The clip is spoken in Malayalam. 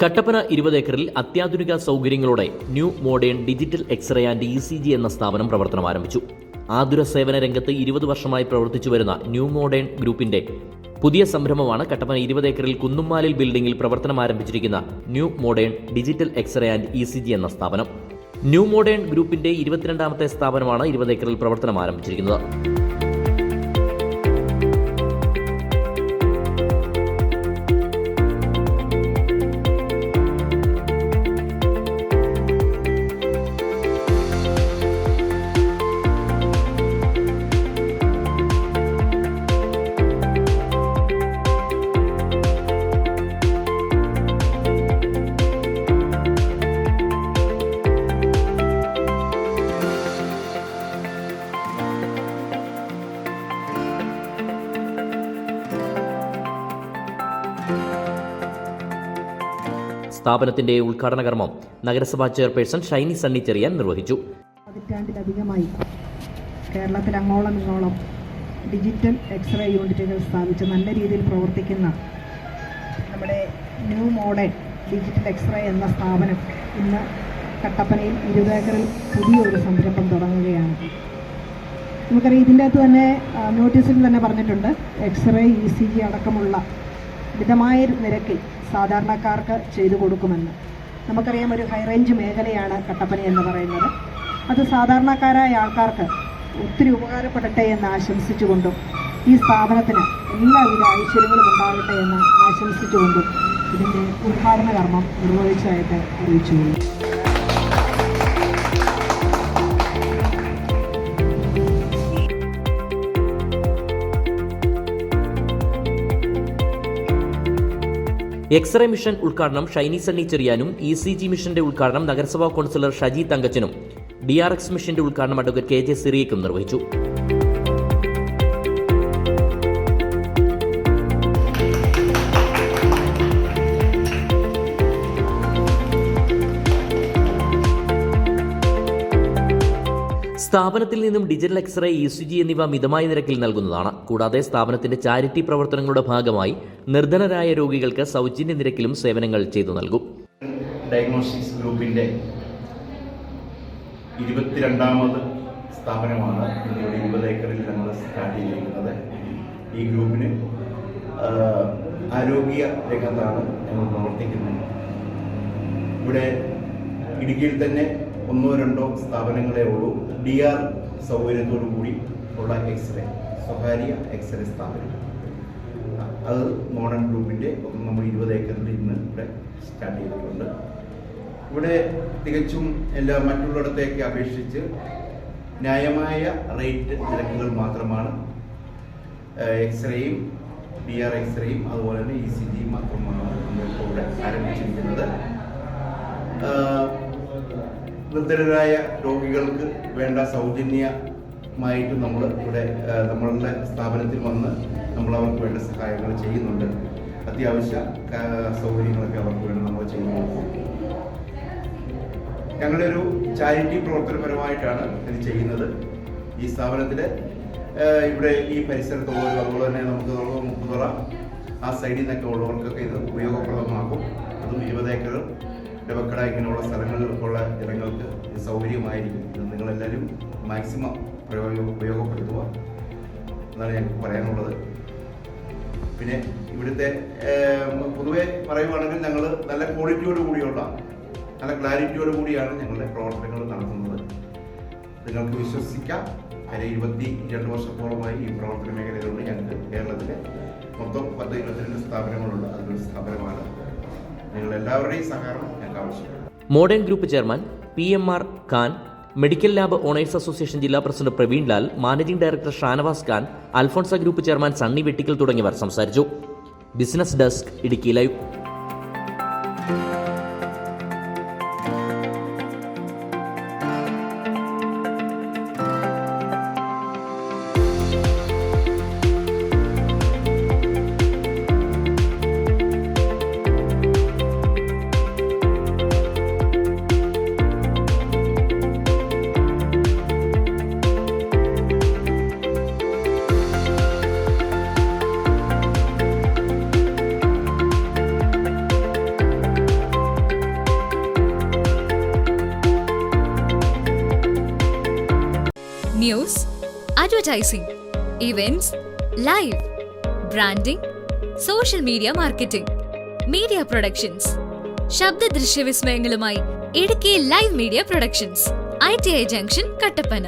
കട്ടപ്പന ഇരുപത് ഏക്കറിൽ അത്യാധുനിക സൗകര്യങ്ങളോടെ new modern digital X-ray and E C G എന്ന സ്ഥാപനം പ്രവർത്തനം ആരംഭിച്ചു. ആതുര സേവന രംഗത്ത് ഇരുപത് വർഷമായി പ്രവർത്തിച്ചു വരുന്ന ന്യൂ മോഡേൺ ഗ്രൂപ്പിന്റെ പുതിയ സംരംഭമാണ് കട്ടപ്പന ഇരുപത് ഏക്കറിൽ കുന്നുമ്മാലിൽ ബിൽഡിംഗിൽ പ്രവർത്തനം ആരംഭിച്ചിരിക്കുന്ന new modern digital X-ray and E C G എന്ന സ്ഥാപനം. ന്യൂ മോഡേൺ ഗ്രൂപ്പിന്റെ ഇരുപത്തിരണ്ടാമത്തെ സ്ഥാപനമാണ് ഇരുപത് ഏക്കറിൽ പ്രവർത്തനം ആരംഭിച്ചിരിക്കുന്നത്. സ്ഥാപനത്തിന്റെ ഉദ്ഘാടന കർമ്മം നഗരസഭാ ചെയർപേഴ്സൺ ഷൈനി സണ്ണി ചെറിയാൻ നിർവഹിച്ചു. പതിറ്റാണ്ടിലധികമായി കേരളത്തിൽ അങ്ങോളം ഇങ്ങോളം ഡിജിറ്റൽ എക്സ്റേ യൂണിറ്റുകൾ സ്ഥാപിച്ച് നല്ല രീതിയിൽ പ്രവർത്തിക്കുന്ന നമ്മുടെ ന്യൂ മോഡേൺ ഡിജിറ്റൽ എക്സ്റേ എന്ന സ്ഥാപനം ഇന്ന് കട്ടപ്പനയിൽ ഇരുപതേക്കറിൽ പുതിയൊരു സംരംഭം തുടങ്ങുകയാണ്. നമുക്കറിയാം ഇതിന്റെ അകത്ത് തന്നെ നോട്ടീസിൽ തന്നെ പറഞ്ഞിട്ടുണ്ട് എക്സ്റേ ഇ സി ജി അടക്കമുള്ള മിതമായ നിരക്കിൽ സാധാരണക്കാർക്ക് ചെയ്തു കൊടുക്കുമെന്ന്. നമുക്കറിയാം ഒരു ഹൈ റേഞ്ച് മേഖലയാണ് കട്ടപ്പന എന്ന് പറയുന്നത്. അത് സാധാരണക്കാരായ ആൾക്കാർക്ക് ഒത്തിരി ഉപകാരപ്പെടട്ടെ എന്ന് ആശംസിച്ചുകൊണ്ടും ഈ സ്ഥാപനത്തിന് എല്ലാവിധ ഐശ്വര്യങ്ങളും ഉണ്ടാകട്ടെ എന്ന് ആശംസിച്ചുകൊണ്ടും ഇതിന്റെ ഉദ്ഘാടന കർമ്മം നിർവഹിച്ചതായിട്ട് അറിയിച്ചു. എക്സ്റേ മിഷൻ ഉദ്ഘാടനം ഷൈനി സണ്ണി ചെറിയാനും ഇ സി ജി മിഷന്റെ ഉദ്ഘാടനം നഗരസഭാ കൗൺസിലർ ഷജി തങ്കച്ചനും. ഡി ആർ എക്സ് മിഷന്റെ ഉദ്ഘാടനം അഡ്വക്കേറ്റ് കെ ജെ സിറിയക്കും നിർവഹിച്ചു. സ്ഥാപനത്തിൽ നിന്നും digital X-ray E C G എന്നിവ മിതമായ നിരക്കിൽ നൽകുന്നതാണ്. കൂടാതെ സ്ഥാപനത്തിന്റെ ചാരിറ്റി പ്രവർത്തനങ്ങളുടെ ഭാഗമായി നിർധനരായ രോഗികൾക്ക് സൗജന്യ നിരക്കിലും സേവനങ്ങൾ ചെയ്തു നൽകും. ഡയഗ്നോസ്റ്റിക്സ് ഗ്രൂപ്പിന്റെ ഇരുപത്തിരണ്ടാമത് സ്ഥാപനമാണ് ഇന്ത്യയുടെ ഇരുപത് ഏക്കറിൽ ഞങ്ങൾ സ്റ്റാർട്ട് ചെയ്തിരിക്കുന്നത്. ഈ ഗ്രൂപ്പിന് ആരോഗ്യ രംഗത്താണ് ഞങ്ങൾ പ്രവർത്തിക്കുന്നത്. ഇവിടെ ഇടുക്കിയിൽ തന്നെ ഒന്നോ രണ്ടോ സ്ഥാപനങ്ങളേ ഉള്ളൂ. ഡി ആർ സൗകര്യത്തോടു കൂടി ഉള്ള എക്സ്റേ സ്വകാര്യ എക്സ്റേ സ്ഥാപനം. അത് മോഡൺ ഗ്രൂപ്പിന്റെ നമ്മൾ ഇരുപത് ഏക്കറിൽ ഇന്ന് ഇവിടെ സ്റ്റാർട്ട് ചെയ്തിട്ടുണ്ട്. ഇവിടെ തികച്ചും എല്ലാ മറ്റുള്ളിടത്തേക്ക് അപേക്ഷിച്ച് ന്യായമായ റേറ്റ് നിരക്കുകൾ മാത്രമാണ്. എക്സ്റേയും ഡി ആർ എക്സ്റേയും അതുപോലെ തന്നെ ഇ സി ജി മാത്രമാണ് നമ്മളിപ്പോൾ ഇവിടെ ആരംഭിച്ചിരിക്കുന്നത്. ആഹ് രോഗികൾക്ക് വേണ്ട സൗജന്യമായിട്ട് നമ്മൾ ഇവിടെ നമ്മളുടെ സ്ഥാപനത്തിൽ വന്ന് നമ്മൾ അവർക്ക് വേണ്ട സഹായങ്ങൾ ചെയ്യുന്നുണ്ട്. അത്യാവശ്യ സൗകര്യങ്ങളൊക്കെ അവർക്ക് വേണ്ടി നമ്മൾ ചെയ്യുന്നുണ്ട് ഞങ്ങളൊരു ഒരു ചാരിറ്റി പ്രവർത്തനപരമായിട്ടാണ് ഇത് ചെയ്യുന്നത്. ഈ സ്ഥാപനത്തിൽ ഇവിടെ ഈ പരിസരത്തുള്ളവർ അതുപോലെ തന്നെ നമുക്ക് മുപ്പത് ആ സൈഡിൽ നിന്നൊക്കെ ഉള്ളവർക്കൊക്കെ ഇത് ഉപയോഗപ്രദമാകും അതും ഏക്കർ ഇടവക്കട ഇങ്ങനെയുള്ള സ്ഥലങ്ങളിലുള്ള ജനങ്ങൾക്ക് സൗകര്യമായിരിക്കും. നിങ്ങളെല്ലാവരും മാക്സിമം പ്രയോഗ ഉപയോഗപ്പെടുത്തുക എന്നാണ് ഞങ്ങൾക്ക് പറയാനുള്ളത്. പിന്നെ ഇവിടുത്തെ പൊതുവെ പറയുവാണെങ്കിൽ ഞങ്ങൾ നല്ല ക്വാളിറ്റിയോട് കൂടിയുള്ള നല്ല ക്ലാരിറ്റിയോട് കൂടിയാണ് ഞങ്ങളുടെ പ്രവർത്തനങ്ങൾ നടത്തുന്നത്. നിങ്ങൾക്ക് വിശ്വസിക്കാം അതിന് ഇരുപത്തി രണ്ട് വർഷത്തോളമായി ഈ പ്രവർത്തന മേഖലകളിൽ ഞങ്ങൾക്ക് കേരളത്തിലെ മൊത്തം പത്ത് ഇരുപത്തിരണ്ട് സ്ഥാപനങ്ങളുണ്ട്. അതിലൊരു സ്ഥാപനമാണ് modern group chairman P M R Khan medical lab owners association ജില്ലാ president Praveen Lal managing director Shanavas Khan Alphonsa group chairman Sunny Vettikkal തുടങ്ങിയവർ സംസാരിച്ചു. Business desk Idukki live. News advertising events live branding social media marketing media productions ശബ്ദ ദൃശ്യ വിസ്മയങ്ങളുമായി Idukki live media productions I T I junction Kattappana.